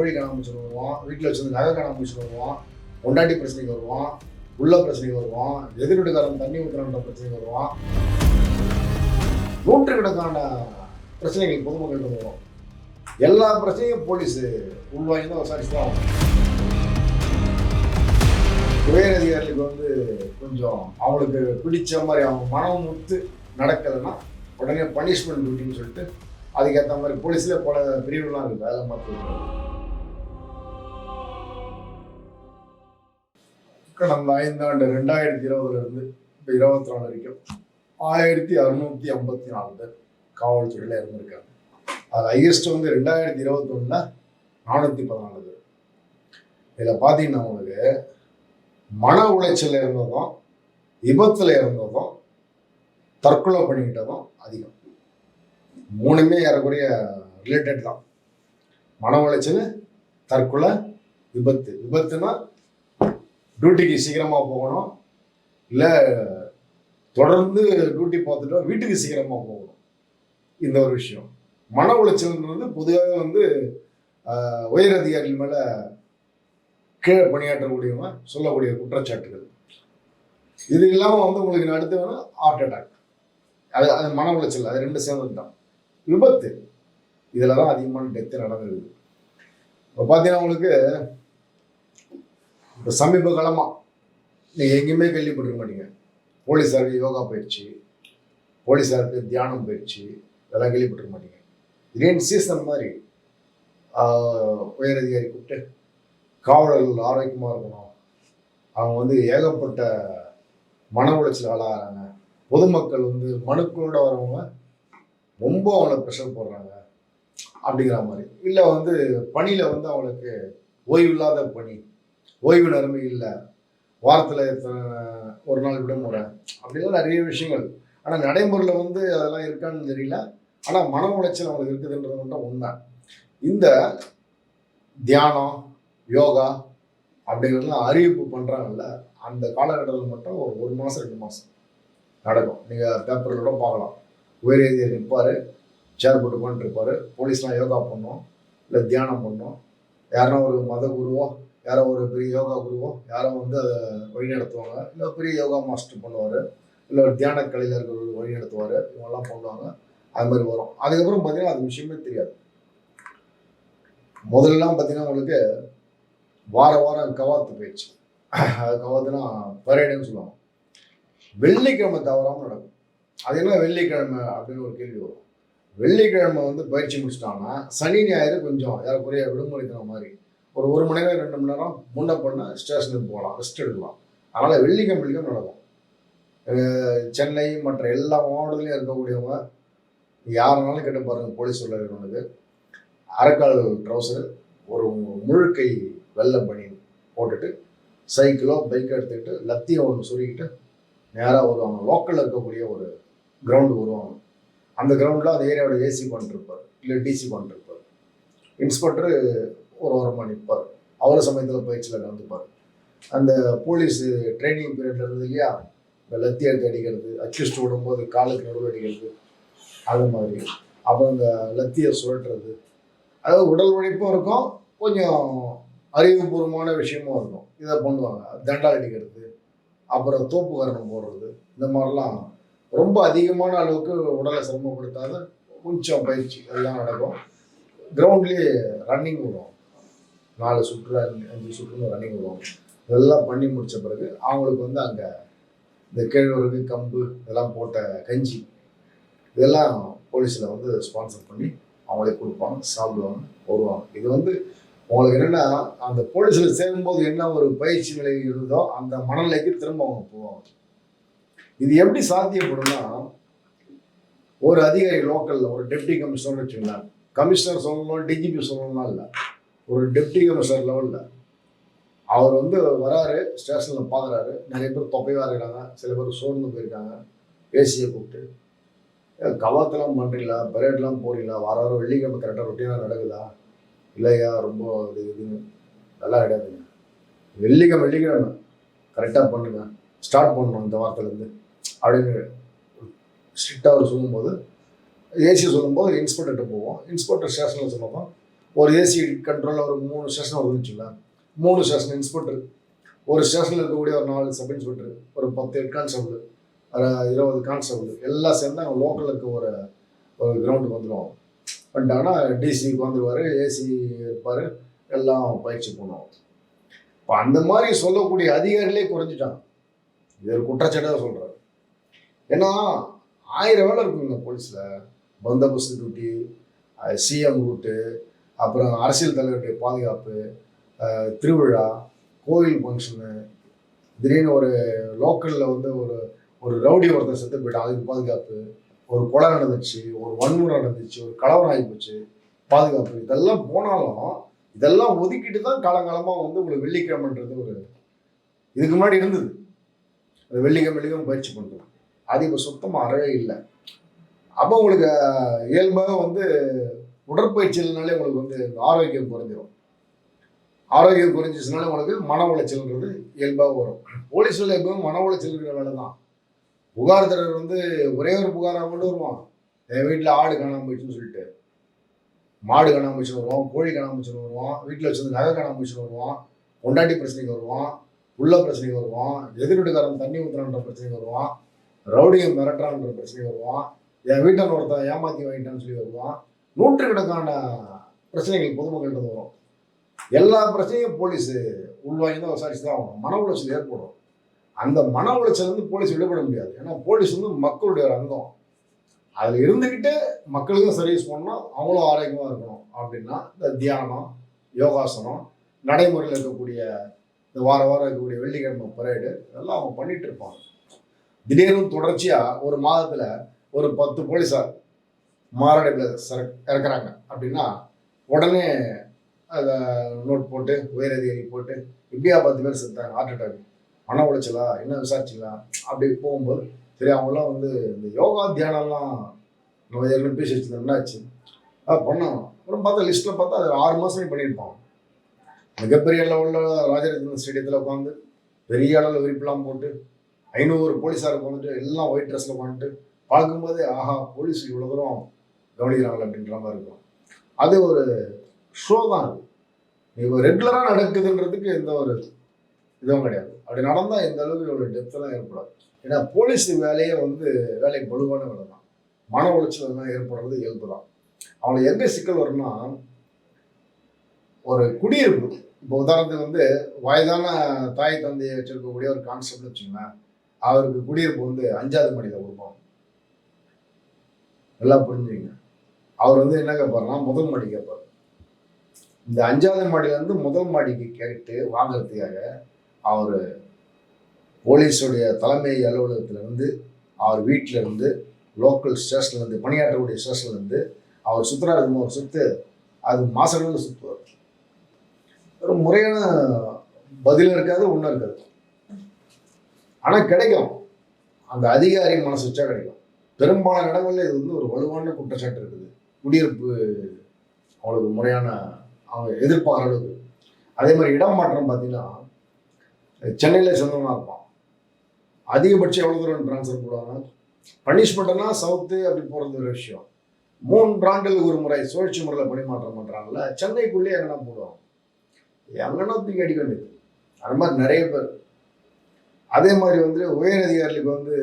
கோழி காணாமச்சு வருவான் வீட்டில் வச்சிருந்த நகை காணாமச்சு வருவான் பொண்டாட்டி பிரச்சனைக்கு வருவான் உள்ள பிரச்சனைக்கு வருவான் எதிர்வீட்டுக்காரன் தண்ணி ஊற்றுறான்ற பிரச்சனைக்கு வருவான். நூற்றுக்கணக்கான பிரச்சனைகள் பொதுமக்கள் வரும். எல்லா பிரச்சனையும் போலீஸ் உள்வாங்கி தான் விசாரிச்சு தான் உயர் அதிகாரிகளுக்கு வந்து கொஞ்சம் அவங்களுக்கு பிடிச்ச மாதிரி அவங்க மனம் முத்து நடக்கலைன்னா உடனே பனிஷ்மெண்ட் டியூட்டின்னு சொல்லிட்டு அதுக்கேற்ற மாதிரி போலீஸ்ல பல பிரிவுலாம் இருக்குது அதெல்லாம் பார்த்து கடந்த ஐந்தாண்டு ரெண்டாயிரத்தி இருபதுல இருந்து இப்போ இருபத்தி நாலு வரைக்கும் ஆயிரத்தி அறுநூத்தி ஐம்பத்தி நாலு பேர் காவல்துறையில் இருந்திருக்காங்க. அது ஹையஸ்ட் வந்து ரெண்டாயிரத்தி இருபத்தொன்னுல நானூற்றி பதினாலு பேர். இதில் பார்த்தீங்கன்னா உங்களுக்கு மன உளைச்சல் இருந்ததும் விபத்தில் இருந்ததும் தற்கொலை பண்ணிக்கிட்டதும் அதிகம். மூணுமே ஏறக்குறைய ரிலேட்டட் தான். மன உளைச்சல் தற்கொலை விபத்து. விபத்துனா டியூட்டிக்கு சீக்கிரமாக போகணும். இல்லை தொடர்ந்து டியூட்டி பார்த்துட்டோம் வீட்டுக்கு சீக்கிரமாக போகணும். இந்த ஒரு விஷயம். மன உளைச்சல்ன்றது பொதுவாக வந்து உயர் அதிகாரிகள் மேலே கீழே பணியாற்றக்கூடியவங்க சொல்லக்கூடிய குற்றச்சாட்டுகள். இது இல்லாமல் வந்து உங்களுக்கு அடுத்து வேணும் ஹார்ட் அட்டாக் அது அது மன உளைச்சல் அது ரெண்டு சேர்ந்தது தான். விபத்து. இதில் தான் அதிகமான டெத்து நடந்திருக்கு. இப்போ பார்த்தீங்கன்னா உங்களுக்கு இப்போ சமீப காலமாக நீங்கள் எங்கேயுமே கேள்விப்பட்டிருக்க மாட்டீங்க. போலீஸாருக்கு யோகா பயிற்சி போலீஸாருக்கு தியானம் பயிற்சி இதெல்லாம் கேள்விப்பட்டிருக்க மாட்டீங்க. திடீர்னு சீசன் மாதிரி உயர் அதிகாரி கூப்பிட்டு காவலர்கள் ஆரோக்கியமாக இருக்கணும். அவங்க வந்து ஏகப்பட்ட மன உளைச்சல் ஆளாகிறாங்க. பொதுமக்கள் வந்து மனுக்களோட வரவங்க ரொம்ப அவங்கள ப்ரெஷர் போடுறாங்க. அப்படிங்கிற மாதிரி. இல்லை வந்து பணியில் வந்து அவங்களுக்கு ஓய்வில்லாத பணி. ஓய்வு நிலைமை இல்லை. வாரத்தில் ஒரு நாள் விடுமுறை அப்படிலாம் நிறைய விஷயங்கள். ஆனால் நடைமுறையில் வந்து அதெல்லாம் இருக்கான்னு தெரியல. ஆனால் மன உளைச்சல் அவங்களுக்கு இருக்குதுன்றது மட்டும் உண்மை. இந்த தியானம் யோகா அப்படிங்கிறதுலாம் அறிவிப்பு பண்ணுறாங்கல்ல அந்த காலகட்டத்தில் மட்டும் ஒரு ஒரு மாதம் ரெண்டு மாதம் நடக்கும். நீங்கள் பேப்பரில் கூட பார்க்கலாம். உயர் நிற்பார் சேர் போட்டு இருப்பார். போலீஸ்லாம் யோகா பண்ணோம் இல்லை தியானம் பண்ணோம். யாருன்னா ஒரு மத குருவோ யாரோ ஒரு பெரிய யோகா குருவோ யாரோ வந்து அதை வழிநடத்துவாங்க இல்லை பெரிய யோகா மாஸ்டர் பண்ணுவார். இல்லை ஒரு தியான கலையில் இருக்கிறவர் வழி நடத்துவார். இவங்கெல்லாம் பண்ணுவாங்க. அது மாதிரி வரும். அதுக்கப்புறம் பார்த்தீங்கன்னா அது விஷயமே தெரியாது. முதல்லலாம் பார்த்தீங்கன்னா உங்களுக்கு வார வாரம் கவாத்து போயிடுச்சு அது கவாத்துனா பரேடுன்னு சொல்லுவாங்க. வெள்ளிக்கிழமை தவறாமல் நடக்கும். அது என்ன வெள்ளிக்கிழமை அப்படின்னு ஒரு கேள்வி வரும். வெள்ளிக்கிழமை வந்து பயிற்சி முடிச்சிட்டாங்கன்னா சனி ஞாயிறு கொஞ்சம் யாருக்குரிய விடுமுறை தர மாதிரி ஒரு ஒரு மணி நேரம் ரெண்டு மணி நேரம் முன்ன பண்ண ஸ்டேஷனுக்கு போகலாம் ரெஸ்ட் எடுக்கலாம். அதனால் வெள்ளிக்கம் வெள்ளிக்கம் நடக்கும். சென்னை மற்ற எல்லா மாவட்டத்துலையும் இருக்கக்கூடியவங்க யாருனாலும் கேட்டு பாருங்கள் போலீஸ் உள்ள அரைக்கால் ட்ரௌசர் ஒரு முழுக்கை வெள்ளை பண்ணி போட்டுட்டு சைக்கிளோ பைக்கோ எடுத்துக்கிட்டு லத்தியை ஒன்று சுருக்கிட்டு நேராக வருவாங்க. லோக்கலில் இருக்கக்கூடிய ஒரு கிரவுண்டு வருவாங்க அந்த கிரவுண்டில் அந்த ஏரியாவோட ஏசி பண்ணிருப்பார் இல்லை டிசி பண்ணிருப்பார் இன்ஸ்பெக்டர் ஒரு ஓரமாக நிற்பார் அவர் சமயத்தில் பயிற்சியில் கலந்துப்பார். அந்த போலீஸ் ட்ரைனிங் பீரியட்ல இருந்து இல்லையா? இந்த லத்தி எடுத்து அடிக்கிறது அக்யூஸ்ட் விடும்போது காலுக்கு நடுவில் அடிக்கிறது அது மாதிரி. அப்புறம் இந்த லத்தியை சுழட்டுறது அதாவது உடல் உழைப்பும் இருக்கும் கொஞ்சம் அறிவுபூர்வமான விஷயமும் இருக்கும். இதை பண்ணுவாங்க. தண்டா அடிக்கிறது அப்புறம் தோப்பு கரணம் போடுறது இந்த மாதிரிலாம் ரொம்ப அதிகமான அளவுக்கு உடலை சிரமப்படுத்தாத கொஞ்சம் பயிற்சி. எல்லாம் நடக்கும். கிரவுண்ட்லேயே ரன்னிங் விடும் நாலு சுற்றுலா அஞ்சு சுற்றுன்னு ரன்னிங் விடுவோம் இதெல்லாம் பண்ணி முடித்த பிறகு அவங்களுக்கு வந்து அங்கே இந்த கேழ்வரகு கம்பு இதெல்லாம் போட்ட கஞ்சி இதெல்லாம் போலீஸில் வந்து ஸ்பான்சர் பண்ணி அவங்களே கொடுப்பாங்க சாப்பிடுவாங்க வருவாங்க. இது வந்து உங்களுக்கு என்னென்னா அந்த போலீஸில் சேரும்போது என்ன ஒரு பயிற்சி நிலை இருந்தோ அந்த மனநிலைக்கு திரும்ப அவங்க போவாங்க. இது எப்படி சாத்தியப்படும்னா ஒரு அதிகாரி லோக்கலில் ஒரு டெப்டி கமிஷனர் வச்சுக்கலாம் கமிஷனர் சொல்லணும் டிஜிபி சொல்லணும்னா இல்லை. ஒரு டெப்டி கமிஷனர் லெவலில் அவர் வந்து வராரு ஸ்டேஷனில் பார்க்குறாரு நிறைய பேர் தொப்பையாக இருக்கிறாங்க சில பேர் சோர்ந்து போயிருக்காங்க. ஏசியை கூப்பிட்டு. கவாத்தெல்லாம் பண்ணுறீங்களா பரேட்லாம் போகிறீங்களா வார வாரம் வெள்ளிக்கிழமை கரெக்டாக ரொட்டீனாக நடக்குதா? இல்லையா? ரொம்ப இது இதுன்னு. நல்லா கிடையாதுங்க வெள்ளிக்கிழமை வெள்ளிக்கிழமை. கரெக்டாக பண்ணுங்க. ஸ்டார்ட் பண்ணணும் இந்த வாரத்துலேருந்து. அப்படின்னு ஸ்ட்ரிக்டாக அவர் சொல்லும்போது ஏசி சொல்லும்போது இன்ஸ்பெக்டர்கிட்ட போவோம். இன்ஸ்பெக்டர் ஸ்டேஷனில் சொன்னப்போ ஒரு ஏசி கண்ட்ரோலில் ஒரு மூணு ஸ்டேஷன் வருதுன்னு வச்சுக்கலாம் மூணு ஸ்டேஷன் இன்ஸ்பெக்டர் ஒரு ஸ்டேஷனில் இருக்கக்கூடிய ஒரு நாலு சப் இன்ஸ்பெக்டர் ஒரு பத்து ஹெட் கான்ஸ்டபிள் ஒரு இருபது கான்ஸ்டபிள் எல்லாம் சேர்ந்து அங்கே லோக்கலில் இருக்க ஒரு ஒரு கிரவுண்டுக்கு வந்துடுவோம் வந்துட்டாங்கன்னா டிசிக்கு வந்துடுவார் ஏசி இருப்பார் எல்லாம் பயிற்சி பண்ணுவோம் இப்போ அந்த மாதிரி சொல்லக்கூடிய அதிகாரிகளே குறைஞ்சிட்டாங்க. இது ஒரு குற்றச்சாட்டாக சொல்கிறாரு ஏன்னா ஆயிரம் வேலை இருக்குங்க போலீஸில் பந்தோபஸ்து டியூட்டி சிஎம் ரூட்டு அப்புறம் அரசியல் தலைவருடைய பாதுகாப்பு திருவிழா கோவில் ஃபங்க்ஷனு திடீர்னு ஒரு லோக்கலில் வந்து ஒரு ஒரு ரவுடி ஒருத்தர் செத்து போயிட்டான் அதுக்கு பாதுகாப்பு ஒரு கொலை நடந்துச்சு ஒரு வன்முறை நடந்துச்சு ஒரு கலவரம் ஆகி போச்சு பாதுகாப்பு. இதெல்லாம் போனாலும் இதெல்லாம் ஒதுக்கிட்டு தான் காலங்காலமாக வந்து உங்களுக்கு வெள்ளிக்கிழமைன்றது ஒரு இதுக்கு முன்னாடி இருந்தது. அந்த வெள்ளிக்கிழமை வெள்ளிக்கிழமை பயிற்சி பண்ணுறோம் அது இப்போ சுத்தமாக அறவே இல்லை. அப்போ உங்களுக்கு இயல்பாக வந்து உடற்பயிற்சி இல்லைனாலே உங்களுக்கு வந்து ஆரோக்கியம் குறைஞ்சிரும். ஆரோக்கியம் குறைஞ்சிச்சுனாலே உங்களுக்கு மன உளைச்சல்ன்றது இயல்பாக வரும். போலீஸில் எப்பவும் மன உளைச்சல் இருக்கிற வேலை தான். புகார்தாரர் வந்து ஒரே ஒரு புகாராக கொண்டு வருவான். என் வீட்டில் ஆடு காணாமல் போயிடுச்சுன்னு சொல்லிட்டு. மாடு காணாமல் போயிடுச்சுன்னு வருவான் கோழி காணாமல் போயிடுச்சுன்னு வருவான் வீட்டில் வச்சிருந்த நகை காணாமல் போயிடுச்சுன்னு வருவான் கொண்டாட்டி பிரச்சனைக்கு வருவான் உள்ள பிரச்சனைக்கு வருவான் எதிர்வீட்டுக்காரன் தண்ணி ஊற்றுறான்ற பிரச்சனைக்கு வருவான் ரவுடியை மிரட்டுறான்ற பிரச்சனைக்கு வருவான் என் வீட்டில் ஒருத்தன் ஏமாத்தி வாங்கிட்டான்னு சொல்லி வருவான் நூற்றுக்கணக்கான பிரச்சனைகள் பொதுமக்கள்கிட்ட வரும். எல்லா பிரச்சனையும் போலீஸ் உள்வாங்கி தான் விசாரிச்சு தான் ஆகணும். மன உளைச்சல் ஏற்படும். அந்த மன உளைச்சல் வந்து போலீஸ் விடுபட முடியாது. ஏன்னா போலீஸ் வந்து மக்களுடைய ஒரு அங்கம். அதில் இருந்துக்கிட்டு மக்களுக்கும் சர்வீஸ் பண்ணணும். அவங்களும் ஆரோக்கியமாக இருக்கணும். அப்படின்னா இந்த தியானம் யோகாசனம் நடைமுறையில் இருக்கக்கூடிய இந்த வார வாரம் இருக்கக்கூடிய வெள்ளிக்கிழமை பரேடு இதெல்லாம் அவங்க பண்ணிட்டு இருப்பாங்க. திடீர்னு தொடர்ச்சியாக ஒரு மாதத்தில் ஒரு பத்து போலீஸார் மாரடைப்பில் சர இறக்குறாங்க. அப்படின்னா உடனே அதை நோட் போட்டு உயர் அதிகாரி போட்டு இப்படியா பத்து பேர் செத்தாங்க ஹார்ட் அட்டாக் மன உளைச்சலா? என்ன விசாரிச்சிங்களா அப்படி போகும்போது சரி அவங்களாம் வந்து இந்த யோகா தியானம்லாம் நம்ம ஏற்கனவே பேசி வச்சிருந்தோம். என்னாச்சு? அது பண்ணோம் அப்புறம் பார்த்தா லிஸ்ட்டில் பார்த்தா அது ஆறு மாதமே பண்ணியிருப்பாங்க. மிகப்பெரிய லெவலில் ராஜரத்ன ஸ்டேடியத்தில் உட்காந்து பெரிய அளவில் விரிப்புலாம் போட்டு ஐநூறு போலீஸார் உட்காந்துட்டு எல்லாம் ஒயிட் ட்ரெஸ்ஸில் உட்காந்துட்டு பார்க்கும்போதே ஆஹா போலீஸ் இவ்வளோ தூரம் கவனிக்கிறாங்களா அப்படின்ற மாதிரி இருக்கும். அது ஒரு ஷோ தான் அது. இப்போ ரெகுலராக நடக்குதுன்றதுக்கு எந்த ஒரு இதுவும் கிடையாது. அப்படி நடந்தால் எந்த அளவுக்கு இவ்வளோ டெப்த்தெல்லாம் ஏற்படாது ஏன்னா போலீஸ் வேலையே வந்து வேலை பலுவான வேலை தான். மன உளைச்சல் தான் ஏற்படுறது இயல்பு தான். அவங்களுக்கு எங்கே சிக்கல் வரும்னா ஒரு குடியிருப்பு இப்போ உதாரணத்துக்கு வந்து வயதான தாய் தந்தையை வச்சிருக்கக்கூடிய ஒரு கான்செப்ட் வச்சுங்களேன் அவருக்கு குடியிருப்பு வந்து அஞ்சாவது மணியில் கொடுப்போம். நல்லா புரிஞ்சுங்க அவர் வந்து என்ன கேட்பாருன்னா முதல் மாடி கேட்பார் இந்த அஞ்சாவது மாடியிலேருந்து முதல் மாடிக்கு கேட்டு வாங்குறதுக்காக அவர் போலீஸுடைய தலைமை அலுவலகத்திலேருந்து அவர் வீட்டில் இருந்து லோக்கல் ஸ்டேஷன்லேருந்து பணியாற்றக்கூடிய ஸ்டேஷன்லேருந்து அவர் சுற்றுறாரு ஒரு சுற்று அது மாசங்கள் சுற்றுவார் ஒரு முறையான பதிலும் இருக்காது ஒன்றும் இருக்காது. ஆனால் கிடைக்கும். அந்த அதிகாரி மனசு வச்சா கிடைக்கும். பெரும்பாலான இடங்களில் இது வந்து ஒரு வலுவான குற்றச்சாட்டு இருக்குது. குடியிருப்பு அவங்களுக்கு முறையான அவங்க எதிர்பார்க்குற அளவுக்கு அதே மாதிரி இடம் மாற்றம் பார்த்தீங்கன்னா சென்னையில் சொந்தமாக இருப்பான். அதிகபட்சம் எவ்வளோ தூரம் ட்ரான்ஸ்ஃபர் போடுவாங்க பனிஷ்மெண்ட்னா சவுத்து அப்படி போகிறது ஒரு விஷயம். மூன்று ஆண்டுகளுக்கு ஒரு முறை சுழற்சி முறையில் பணிமாற்றம் பண்ணுறாங்கல்ல சென்னைக்குள்ளேயே எங்கன்னா போடுவாங்க எங்கன்னா தூக்கி அடிக்க வேண்டியது. அது மாதிரி நிறைய பேர். அதே மாதிரி வந்து உயர் அதிகாரிகளுக்கு வந்து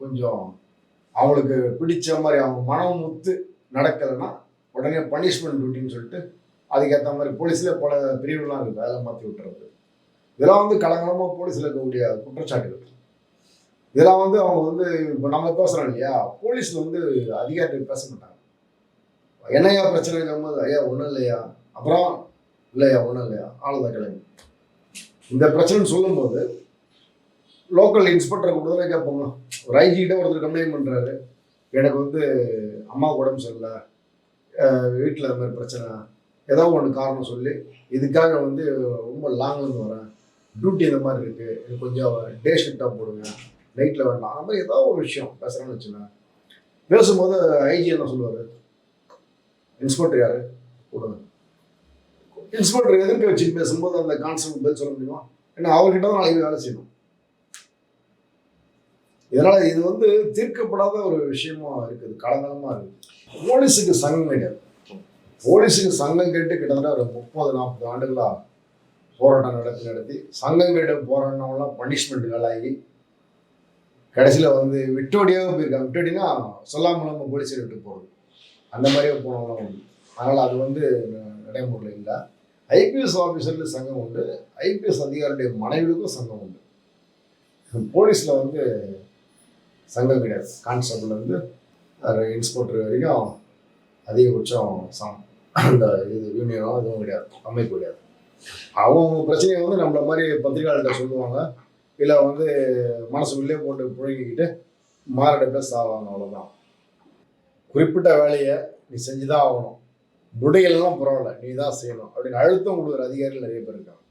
கொஞ்சம் அவங்களுக்கு பிடிச்ச மாதிரி அவங்க மனம் முத்து நடக்கலைன்னா உடனே பனிஷ்மெண்ட் டியூட்டின்னு சொல்லிட்டு அதுக்கேற்ற மாதிரி போலீஸில் பல பிரிவுலாம் இருக்குது அதெல்லாம் மாற்றி விட்டுறது. இதெல்லாம் வந்து கலங்கலமாக போலீஸில் இருக்கக்கூடிய குற்றச்சாட்டுகள். இதெல்லாம் வந்து அவங்க வந்து இப்போ நம்ம பேசுகிறோம் இல்லையா? போலீஸில் வந்து அதிகாரிகள் பேச மாட்டாங்க. என்னையா பிரச்சனை இல்லாமல் ஐயா ஒன்றும் இல்லையா? அப்புறம்? இல்லையா ஒன்றும் இல்லையா? ஆளுதான் கிளம்பி. இந்த பிரச்சனைன்னு சொல்லும்போது லோக்கல் இன்ஸ்பெக்டரை கூட தான் கேட்போங்க. ஒரு ஐஜிகிட்ட ஒருத்தர் கம்ப்ளைண்ட் பண்ணுறாரு எனக்கு வந்து அம்மா உடம்பு சரியில்லை வீட்டில் அது மாதிரி பிரச்சனை ஏதோ ஒன்று காரணம் சொல்லி இதுக்காக வந்து ரொம்ப லாங்லேருந்து வரேன். டியூட்டி இந்த மாதிரி இருக்குது எனக்கு கொஞ்சம் டே ஷிஃப்டாக போடுங்க. நைட்டில் வேண்டாம். அந்த மாதிரி ஏதோ ஒரு விஷயம் பேசுகிறேன்னு வச்சுக்கோங்க. பேசும்போது ஐஜி என்ன சொல்லுவார்? இன்ஸ்பெக்டர் யார்? கொடுங்க இன்ஸ்பெக்டர் எதிர்க்க வச்சு பேசும்போது அந்த கான்ஸ்டபிள் பதில் சொல்ல முடியுமா? ஏன்னா அவர்கிட்ட தான் நாளைக்கு வேலை செய்யணும். இதனால இது வந்து தீர்க்கப்படாத ஒரு விஷயமா இருக்குது காலங்காலமா இருக்குது. போலீஸுக்கு சங்கம் கிடையாது. போலீஸுக்கு சங்கம் கேட்டு கிட்டத்தட்ட ஒரு முப்பது நாற்பது ஆண்டுகளா போராட்டம் நடத்தி நடத்தி சங்கம் கேட்டு போராடினவங்களாம் பனிஷ்மெண்ட்டுகளாகி கடைசியில் வந்து விட்டோடியாக போயிருக்காங்க. விட்டோடினா சொல்லாமல் நம்ம போலீஸை விட்டு போகிறது அந்த மாதிரியே போனவங்களாம் உண்டு. அதனால் அது வந்து நடைமுறையில் இல்லை. ஐபிஎஸ் ஆஃபீஸருக்கு சங்கம் உண்டு. ஐபிஎஸ் அதிகாரியுடைய மனைவிகளுக்கும் சங்கம் உண்டு. போலீஸில் வந்து சங்கம் கிடையாது கான்ஸ்டபிள்லேருந்து இன்ஸ்பெக்டர் வரைக்கும் அதிகபட்சம் சம். அந்த இது யூனியனோ எதுவும் கிடையாது. அமைப்பு கிடையாது. அவங்க பிரச்சனையை வந்து நம்மள மாதிரி பத்திரிகையாளர்கிட்ட சொல்லுவாங்க. இல்லை வந்து மனசுக்குள்ளே போட்டு புழங்கிக்கிட்டு மாரடைப்ப சாவாங்க அவ்வளோதான் குறிப்பிட்ட வேலையை நீ செஞ்சு தான் ஆகணும். முடியலாம் பரவாயில்ல. நீ தான் செய்யணும். அப்படின்னு அழுத்தம் கொடுக்குற அதிகாரிகள் நிறைய பேர் இருக்காங்க.